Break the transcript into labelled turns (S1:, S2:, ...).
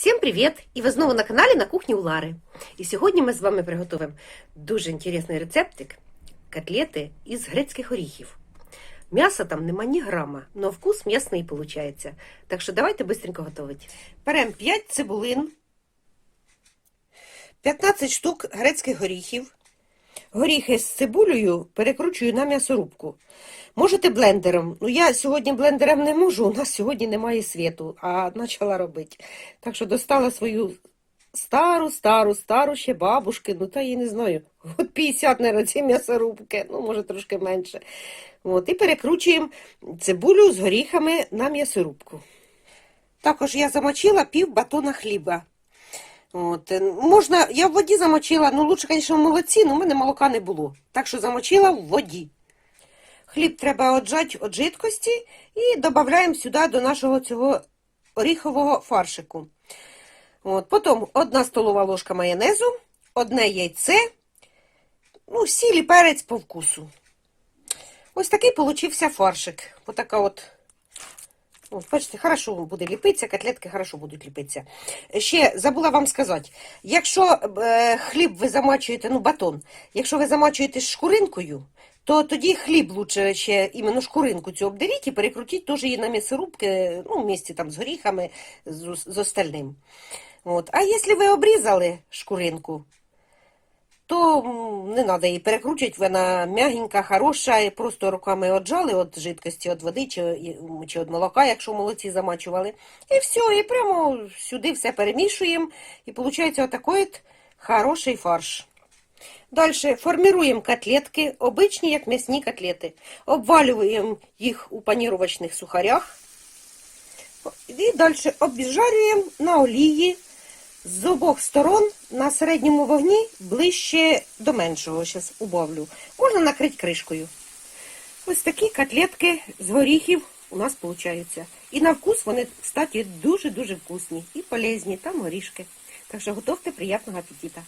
S1: Всім привіт! І ви знову на каналі на кухні у Лари. І сьогодні ми з вами приготуємо дуже інтересний рецептик котлети із грецьких оріхів. М'яса там нема ні грама, але вкус м'ясний виходить. Так що давайте швидко готувати. Беремо 5 цибулин, 15 штук грецьких горіхів. Горіхи з цибулею перекручую на м'ясорубку. Можете блендером. Ну, я сьогодні блендером не можу, у нас сьогодні немає світу, а почала робити. Так що достала свою стару, стару, стару ще бабушки, ну та я не знаю, от 50, наверное, ці м'ясорубки, ну, може трошки менше. От, і перекручуємо цибулю з горіхами на м'ясорубку. Також я замочила пів батона хліба. От, е, можна, я в воді замочила, ну лучше, звісно, в молоці, але в мене молока не було. Так що замочила в воді. Хліб треба отжати від жидкості і додаємо сюди до нашого цього оріхового фаршику. От, потім одна столова ложка майонезу, одне яйце, ну, сіль і перець по вкусу. Ось такий получився фаршик. Отака от. Бачите, хорошо буде ліпитися, котлетки хорошо будуть ліпитися. Ще забула вам сказати, якщо е, хліб ви замачуєте, ну батон, якщо ви замачуєте шкуринкою, то тоді хліб лучше ще іменно шкуринку цю обдеріть і перекрутіть теж її на м'ясорубки, ну, вместе там з горіхами, з, з остальним. От. А якщо ви обрізали шкуринку, то не треба її перекручувати, вона м'ягенька, хороша, просто руками отжали від жидкості, від води чи, чи від молока, якщо молоці замачували. І все, і прямо сюди все перемішуємо, і виходить отакий от хороший фарш. Далі формируємо котлетки, обичні, як м'ясні котлети. Обвалюємо їх у панірувачних сухарях. І далі обіжарюємо на олії з обох сторон на середньому вогні ближче до меншого. Зараз убавлю. Можна накрити кришкою. Ось такі котлетки з горіхів у нас виходять. І на вкус вони, кстати, дуже-дуже вкусні і полезні. Там горішки. Так що готовте приємного апетита.